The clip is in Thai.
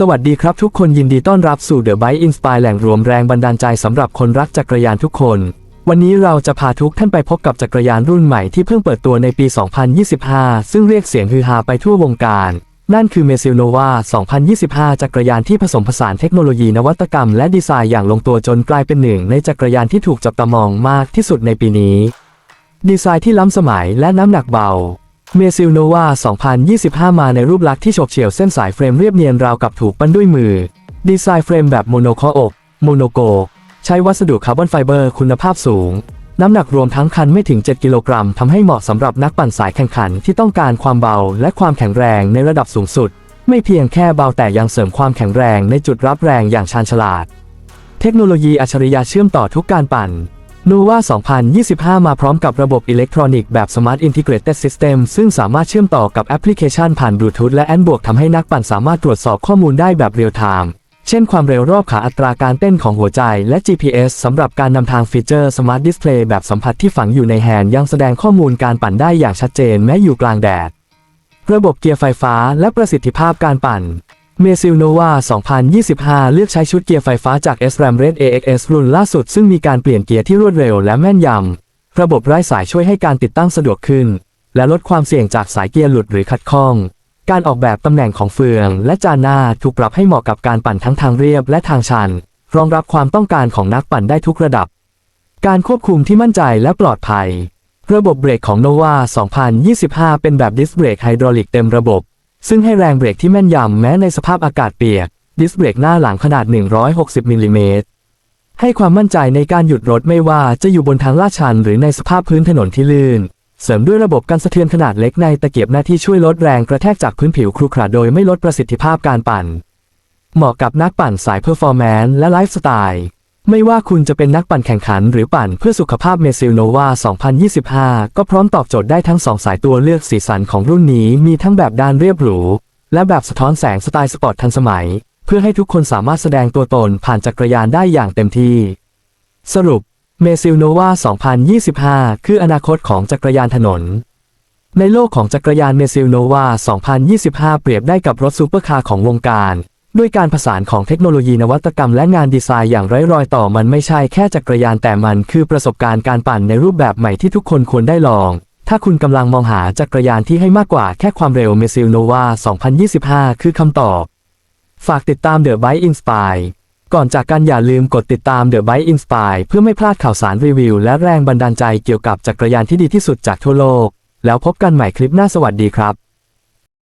สวัสดีครับทุกคนยินดีต้อนรับสู่ The Bike Inspire แหล่งรวมแรงบันดาลใจสำหรับคนรักจักรยานทุกคน วันนี้เราจะพาทุกท่านไปพบกับจักรยานรุ่นใหม่ที่เพิ่งเปิดตัวในปี 2025 ซึ่งเรียกเสียงฮือฮาไปทั่ววงการ นั่นคือ m e s i l Nova 2025 จักรยานที่ผสมผสานเทคโนโลยีนวัตกรรมและดีไซน์อย่างลงตัวจนกลายเป็นหนึ่ง ในจักรยานที่ถูกจับตามองมากที่สุดในปีนี้ ดีไซน์ที่ล้ำสมัยและน้ำหนักเบา เมซิลโนวา 2025 มาในรูปลักษณ์ที่ฉบเฉี่ยวเส้นสายเฟรมเรียบเนียนราวกับถูกปั้นด้วยมือ ดีไซน์เฟรมแบบโมโนคออกโมโนโก ใช้วัสดุคาร์บอนไฟเบอร์คุณภาพสูง น้ำหนักรวมทั้งคันไม่ถึง 7 กิโลกรัมทำให้เหมาะสำหรับนักปั่นสายแข่งขันที่ต้องการความเบาและความแข็งแรงในระดับสูงสุด ไม่เพียงแค่เบาแต่ยังเสริมความแข็งแรงในจุดรับแรงอย่างชาญฉลาด เทคโนโลยีอัจฉริยะเชื่อมต่อทุกการปั่น นูว่า 2025 มาพร้อมกับระบบอิเล็กทรอนิกส์แบบ Smart Integrated System ซึ่งสามารถเชื่อมต่อกับแอปพลิเคชันผ่านบลูทูธและแอนบวกทำให้นักปั่นสามารถตรวจสอบข้อมูลได้แบบเรียลไทม์ เช่นความเร็วรอบขาอัตราการเต้นของหัวใจ และ GPS สำหรับการนำทางฟีเจอร์ Smart Display แบบสัมผัสที่ฝังอยู่ในแฮนด์ยังแสดงข้อมูลการปั่นได้อย่างชัดเจนแม้อยู่กลางแดด ระบบเกียร์ไฟฟ้าและประสิทธิภาพการปั่น เมซิลโนวา2025 เลือกใช้ชุดเกียร์ไฟฟ้าจาก SRAM Red AXS รุ่นล่าสุดซึ่งมีการเปลี่ยนเกียร์ที่รวดเร็วและแม่นยำ ระบบไร้สายช่วยให้การติดตั้งสะดวกขึ้น และลดความเสี่ยงจากสายเกียร์หลุดหรือขัดข้อง การออกแบบตำแหน่งของเฟือง และจานหน้าถูกปรับให้เหมาะกับการปั่นทั้งทางเรียบและทางชัน รองรับความต้องการของนักปั่นได้ทุกระดับ การควบคุมที่มั่นใจและปลอดภัย ระบบเบรกของ Nova 2025 เป็นแบบดิสเบรกไฮดรอลิกเต็มระบบ ซึ่งให้แรงเบรกที่แม่นยำแม้ในสภาพอากาศเปียก ดิสเบรกหน้าหลังขนาด 160มิลลิเมตรให้ความมั่นใจในการหยุดรถไม่ว่าจะอยู่บนทางลาดชันหรือในสภาพพื้นถนนที่ลื่น เสริมด้วยระบบกันสะเทือนขนาดเล็กในตะเกียบหน้าที่ช่วยลดแรงกระแทกจากพื้นผิวครุขระโดยไม่ลดประสิทธิภาพการปั่น เหมาะกับนักปั่นสายเพอร์ฟอร์แมนซ์และไลฟ์สไตล์ ไม่ว่าคุณจะเป็นนักปั่นแข่งขันหรือปั่นเพื่อสุขภาพเมซิลโนวา 2025 ก็พร้อมตอบโจทย์ได้ทั้งสองสายตัวเลือกสีสันของรุ่นนี้มีทั้งแบบด้านเรียบหรู และแบบสะท้อนแสงสไตล์สปอร์ตทันสมัย เพื่อให้ทุกคนสามารถแสดงตัวตนผ่านจักรยานได้อย่างเต็มที่ สรุปเมซิลโนวา 2025 คืออนาคตของจักรยานถนน ในโลกของจักรยานเมซิลโนวา 2025 เปรียบได้กับรถซูเปอร์คาร์ของวงการ ด้วยการผสานของเทคโนโลยีนวัตกรรมและงานดีไซน์อย่างไร้รอยต่อมันไม่ใช่แค่จักรยานแต่มันคือประสบการณ์การปั่นในรูปแบบใหม่ที่ทุกคนควรได้ลอง ถ้าคุณกำลังมองหาจักรยานที่ให้มากกว่าแค่ความเร็วเมซิลโนวา2025 คือคำตอบ ฝากติดตาม The Bike Inspire ก่อนจากกันอย่าลืมกดติดตาม The Bike Inspire เพื่อไม่พลาดข่าวสารรีวิว และแรงบันดาลใจเกี่ยวกับจักรยานที่ดีที่สุดจากทั่วโลก แล้วพบกันใหม่คลิปหน้าสวัสดีครับ